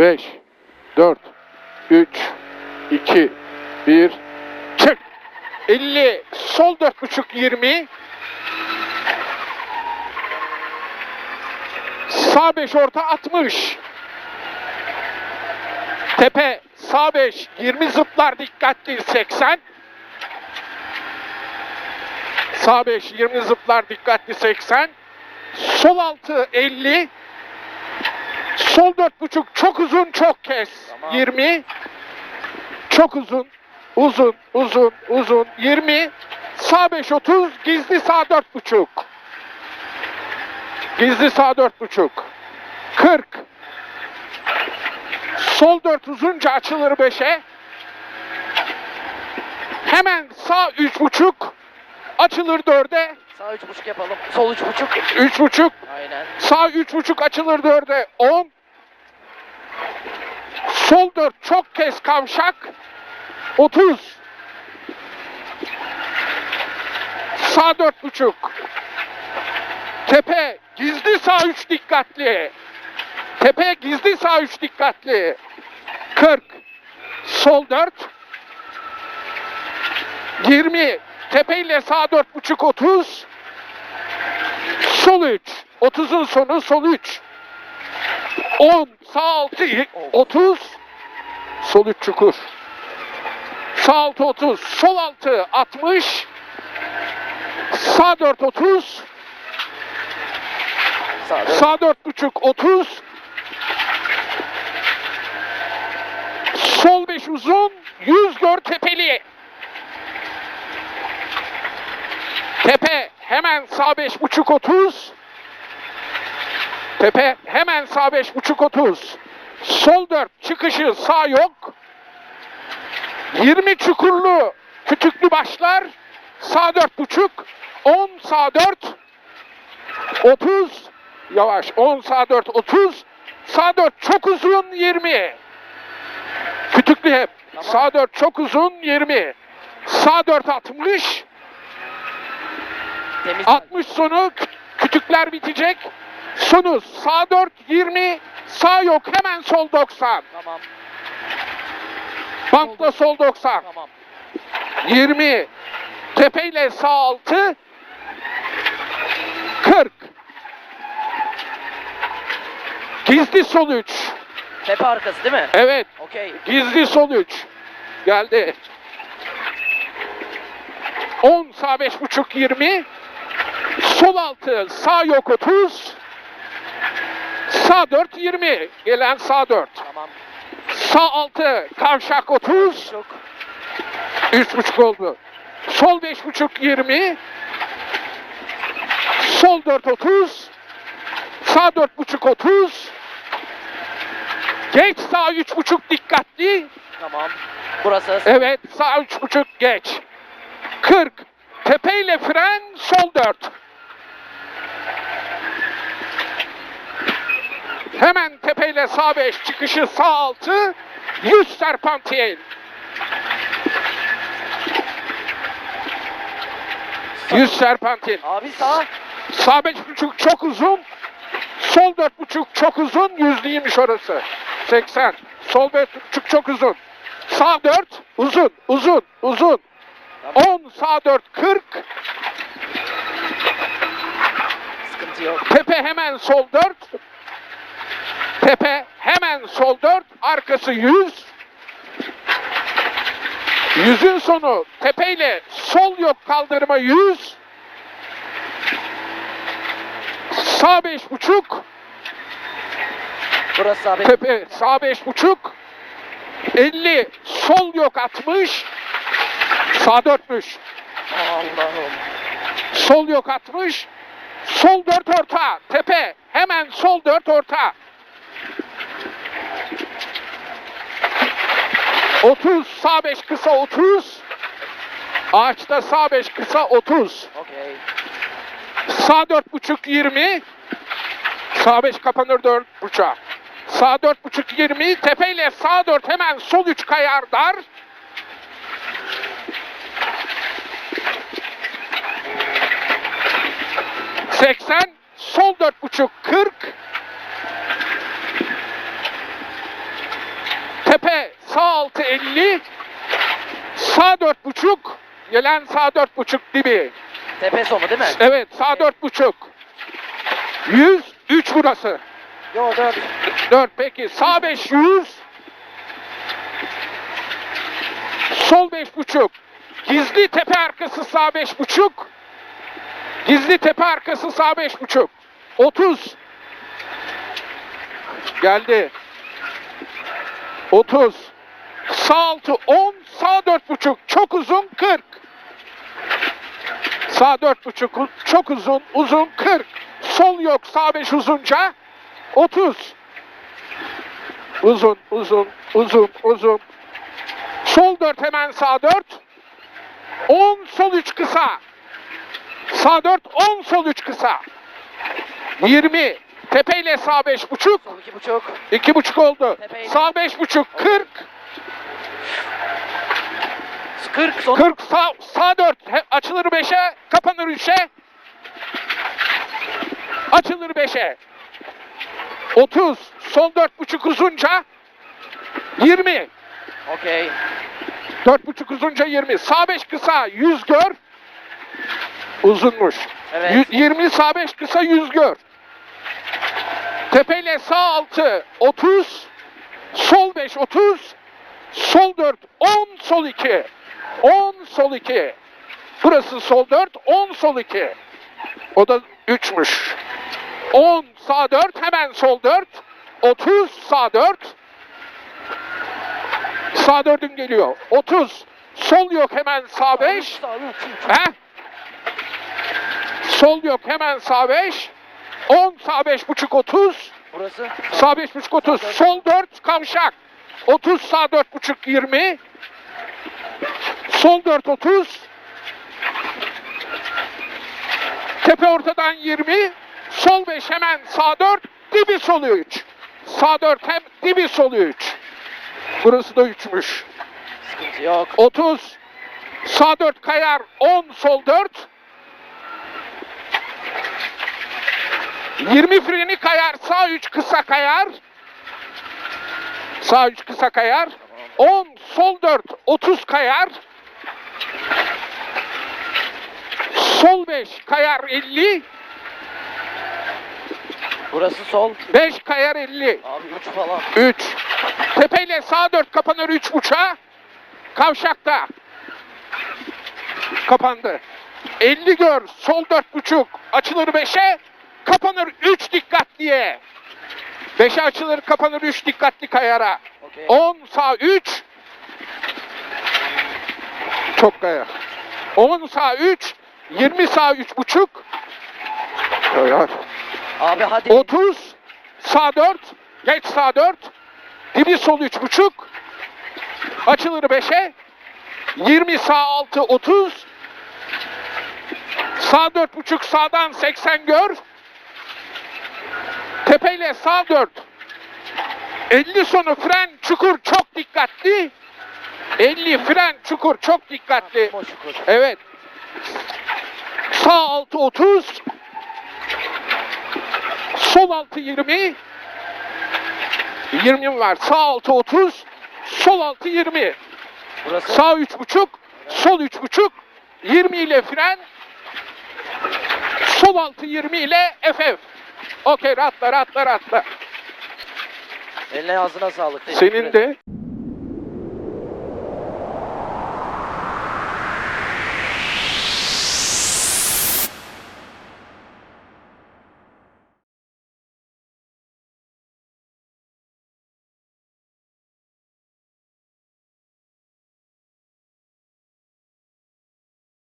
5, 4, 3, 2, 1, çık. 50, sol 4,5 20. Sağ 5 orta 60. Tepe sağ 5 20 zıplar dikkatli 80. Sağ 5 20 zıplar dikkatli 80. Sol altı 50. Sol 4,5 çok uzun çok kes. Tamam. 20. Çok uzun. Uzun, uzun, uzun. 20. Sağ 5 30. Gizli sağ 4,5. Gizli sağ 4,5. 40. Sol 4 uzunca açılır 5'e. Hemen sağ 3,5. Açılır 4'e. Sağ üç buçuk yapalım. Sol üç buçuk. 3,5. Aynen. Sağ 3,5 açılır 4'e 10. Sol 4 çok kes kavşak. 30. Sağ 4,5. Tepe gizli sağ 3 dikkatli. Tepe gizli sağ 3 dikkatli. 40. Sol 4. 20. Tepe ile sağ 4,5 30. Sol 3. 30'un sonu sol 3. 10. Sağ 6. 30. Sol 3 çukur. Sağ 6 30. Sol 6 60. Sağ 4 30. Sağ dön. Sağ 4,5 30. Sol 5 uzun. 100 gör tepeli. Tepe hemen sağ 5,5 30. Tepe hemen sağ 5,5 30. Sol 4 çıkışı sağ yok. 20 çukurlu kütüklü başlar. Sağ 4,5. 10 sağ 4. 30 yavaş 10 sağ 4 30 sağ 4 çok uzun 20 kütüklü hep Tamam. sağ 4 çok uzun 20 sağ 4 60 Temiz. 60 sonu kü- kütükler bitecek sonu sağ 4 20 sağ yok hemen sol 90 Tamam. bankla sol 90 Tamam. 20 tepeyle sağ 6 40 gizli sol 3 Tepe arkası değil mi? evet Okey. Gizli sol 3. Geldi. 10 sağ 5,5 20. Sol 6 sağ yok 30. Sağ 4 20. Gelen sağ 4. Tamam. Sağ 6 kavşak 30. Çok. 3,5 oldu. Sol 5,5 20. Sol 4 30. Sağ 4,5 30. Geç sağ 3,5 dikkatli. Tamam. Burası. Evet sağ 3,5 geç. 40. Tepeyle fren sol 4. Hemen tepeyle sağ 5 çıkışı sağ 6. 100 serpantiyel. 100 serpantiyel. Abi sağ. Sağ 5,5 çok uzun. Sol 4,5 çok uzun. Yüzlüymüş orası. 80. Sol 4,5 çok uzun. Sağ 4 uzun, uzun, uzun. Tamam. 10 sağ 4 40. Sıkıntı yok. Tepe hemen sol 4. Tepe hemen sol 4. Arkası 100. Yüzün sonu tepeyle sol yok kaldırma 100. Sağ 5,5. Burası sağ. Tepe sağ beş buçuk. 50 sol yok 60. Sağ dörtmüş. Allah'ım. Sol yok 60. Sol dört orta. Tepe hemen sol dört orta. 30 sağ 5 kısa 30. Ağaçta sağ 5 kısa 30. Okey. Sağ dört buçuk 20. Sağ 5 kapanır 4 buçuğa. Sağ dört buçuk 20. Tepeyle sağ 4 hemen sol 3 kayar dar. Seksen. Sol dört buçuk 40. sağ altı 50. Sağ dört buçuk. Gelen sağ dört buçuk dibi. Tepe sonu değil mi? Evet sağ dört buçuk. 100. 3 burası. Yo dört. 4 peki. Sağ 500. Sol beş buçuk. Gizli tepe arkası sağ beş buçuk. Gizli tepe arkası sağ beş buçuk. 30. Geldi. 30. Sağ altı 10. Sağ dört buçuk. Çok uzun 40. Sağ dört buçuk çok uzun. Uzun 40. Sol yok. Sağ beş uzunca. 30. Uzun, uzun, uzun, uzun. Sol 4 hemen sağ 4. 10 sol 3 kısa. Sağ 4 10 sol 3 kısa. 20. Tepeyle sağ 5 buçuk. Sol iki buçuk. 2 buçuk oldu. Tepeyle. Sağ 5 buçuk 40. 40 son. 40 sağ, sağ 4 açılır 5'e kapanır 3'e. Açılır 5'e. 30 sol 4 buçuk uzunca 20 Okey. Dört buçuk uzunca 20. Sağ beş kısa 100 gör. Uzunmuş. Evet. Yü- 20 sağ beş kısa 100 gör. Tepeyle sağ altı 30. Sol 5 30. Sol 4 10 sol 2. 10 sol 2. Burası sol 4 10 sol 2. O da 3'müş. 10 sağ 4 hemen sol 4. 30 sağ 4. Sağ dördün geliyor. 30. Sol yok hemen sağ 5. Sağ üç, üç. He? Sol yok hemen sağ 5. 10 sağ 5 buçuk 30. Burası. Sağ 5 buçuk 30. Sol 4 kavşak. 30 sağ 4 buçuk 20. Sol 4 30. Tepe ortadan 20. Sol 5 hemen sağ 4. Dibi solu 3. Sağ 4 hem dibi solu 3. Burası da 3'müş. Sıkıntı yok. 30. Sağ 4 kayar. 10 sol 4. 20 freni kayar. Sağ 3 kısa kayar. Sağ 3 kısa kayar. 10 sol 4 30 kayar. Sol 5 kayar 50. Burası sol. 5 kayar 50. Abi 3 falan. 3. Tepeyle sağ 4 kapanır 3 buçuğa. Kavşakta. Kapandı. 50 gör. Sol 4 buçuk. Açılır 5'e. Kapanır 3 dikkatliye. 5'e açılır kapanır 3 dikkatli kayara. Okey. 10 sağ 3. Çok kaya. 10 sağ 3. 20 sağ 3 buçuk. Kayar. Abi hadi. 30 sağ 4 geç sağ 4 dibi sol 3 buçuk açılır 5'e 20 sağ 6 30 sağ 4 buçuk sağdan 80 gör tepeyle sağ 4 50 sonu fren çukur çok dikkatli 50 fren çukur çok dikkatli. Evet. Sağ altı 30. Sol altı 20. 20 var. Sağ altı 30. Sol altı 20. Burası. Sağ üç buçuk. Sol üç buçuk. 20 ile fren. Sol altı 20 ile FF. Okey rahatla rahatla rahatla. Eline ağzına sağlık. Teşekkür Senin ederim. de